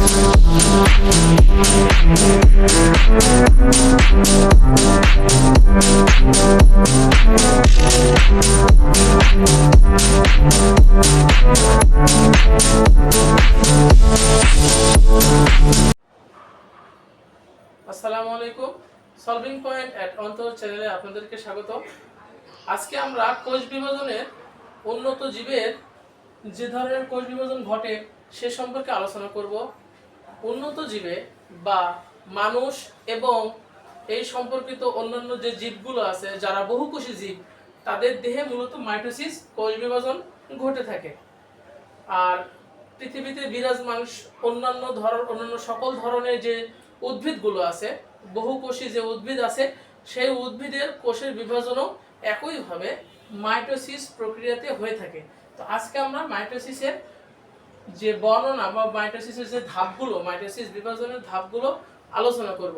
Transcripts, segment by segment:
আসসালামু আলাইকুম। Solving point at অন্তর চ্যানেলে আপনাদেরকে স্বাগত আজকে আমরা কোষ বিভাজনের উন্নত জীবের যে ধরনের কোষ বিভাজন ঘটে সে সম্পর্কে আলোচনা করব। উন্নত জীবে বা মানুষ এবং এই সম্পর্কিত অন্যান্য যে জীবগুলো আছে, যারা বহুকোষী জীব, তাদের দেহে মূলত মাইটোসিস কোষ বিভাজন ঘটে থাকে। আর পৃথিবীতে বিরাজমান অন্যান্য ধরন অন্যান্য সকল ধরনের যে উদ্ভিদগুলো আছে, বহুকোষী যে উদ্ভিদ আছে, সেই উদ্ভিদের কোষের বিভাজনও একইভাবে মাইটোসিস প্রক্রিয়াতে হয়ে থাকে। তো আজকে আমরা মাইটোসিসের যে বর্ণনা বা মাইটোসিসের যে ধাপগুলো মাইটোসিস বিভাজনের ধাপগুলো আলোচনা করব।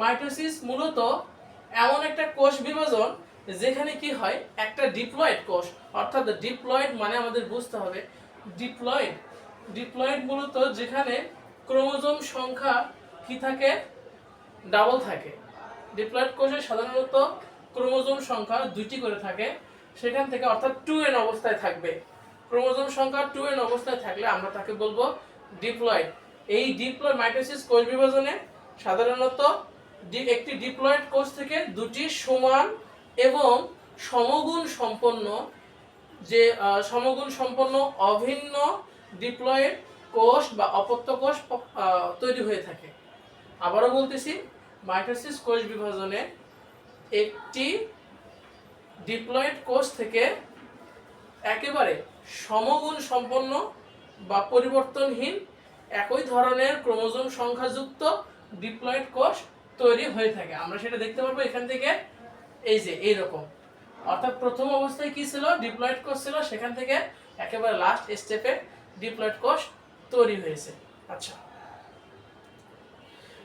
মাইটোসিস মূলত এমন একটা কোষ বিভাজন যেখানে কি হয়, একটা ডিপ্লয়েড কোষ, অর্থাৎ ডিপ্লয়েড মানে আমাদের বুঝতে হবে ডিপ্লয়েড ডিপ্লয়েড মূলত যেখানে ক্রোমোজোম সংখ্যা কি থাকে ডাবল থাকে। ডিপ্লয়েড কোষে সাধারণত ক্রোমোজোম সংখ্যা দুইটি করে থাকে, সেখান থেকে অর্থাৎ টু এন অবস্থায় থাকবে। ক্রোমোজোম সংখ্যা টু এন অবস্থায় থাকলে আমরা তাকে বলব ডিপ্লয়েড এই ডিপ্লয়েড মাইটোসিস কোষ বিভাজনে সাধারণত একটি ডিপ্লয়েড কোষ থেকে দুটি সমান এবং সমগুণ সম্পন্ন যে সমগুণ সম্পন্ন অভিন্ন ডিপ্লয়েড কোষ বা অপত্য কোষ তৈরি হয়ে থাকে। আবারও বলতেছি মাইটোসিস কোষ বিভাজনে একটি ডিপ্লয়েড কোষ থেকে একেবারে সমগুণ সম্পন্ন বা পরিবর্তনহীন একই ধরনের ক্রোমোজোম সংখ্যাযুক্ত ডিপ্লয়েড কোষ তৈরি হয়ে থাকে। আমরা সেটা দেখতে পারব এখান থেকে। এই যে, এইরকম। অর্থাৎ প্রথম অবস্থায় কি ছিল? ডিপ্লয়েড কোষ ছিল। সেখান থেকে একেবারে লাস্ট স্টেপে ডিপ্লয়েড কোষ তৈরি হয়েছে। আচ্ছা।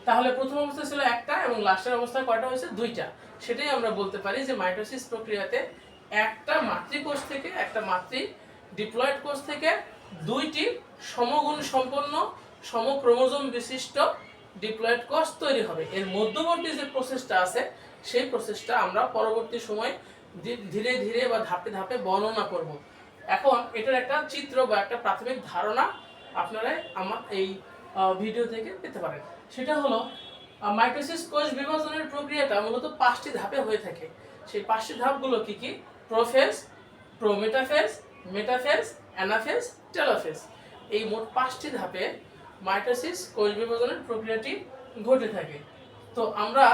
তাহলে প্রথম অবস্থা ছিল একটা এবং লাস্টের অবস্থায় কয়টা হয়েছে? দুইটা। সেটাই আমরা বলতে পারি যে মাইটোসিস প্রক্রিয়াতে একটা মাতৃকোষ থেকে একটা মাতৃ ডিপ্লয়েড কোষ থেকে দুইটি সমগুণ সম্পন্ন সমক্রোমোজোম বিশিষ্ট ডিপ্লয়েড কোষ তৈরি হবে। এর মধ্যবর্তী যে প্রসেসটা আছে, সেই প্রসেসটা আমরা পরবর্তী সময় ধীরে ধীরে বা ধাপে ধাপে বর্ণনা করব। এখন এটার একটা চিত্র বা একটা প্রাথমিক ধারণা আপনারা আমার এই ভিডিও থেকে পেতে পারেন। সেটা হলো মাইটোসিস কোষ বিভাজনের প্রক্রিয়াটা মূলত পাঁচটি ধাপে হয়ে থাকে। সেই পাঁচটি ধাপগুলো কি কি? Prophase, prometaphase metaphase anaphase telophase এই মোট পাঁচটি ধাপে মাইটোসিস কোষ বিভাজনের প্রক্রিয়াটি ঘটে থাকে। তো আমরা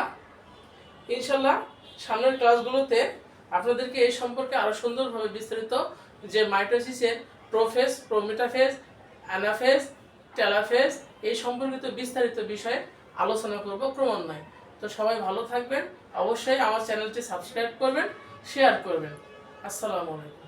ইনশাল্লাহ সামনের ক্লাসগুলোতে আপনাদেরকে এই সম্পর্কে আরও সুন্দরভাবে বিস্তারিত যে মাইটোসিসের প্রোফেজ প্রোমেটাফেজ অ্যানাফেজ টেলাফেজ এই সম্পর্কিত বিস্তারিত বিষয়ে আলোচনা করব ক্রমান্বয়ে। তো সবাই ভালো থাকবেন। অবশ্যই আমার চ্যানেলটি সাবস্ক্রাইব করবেন, শেয়ার করবেন। আসসালামু আলাইকুম।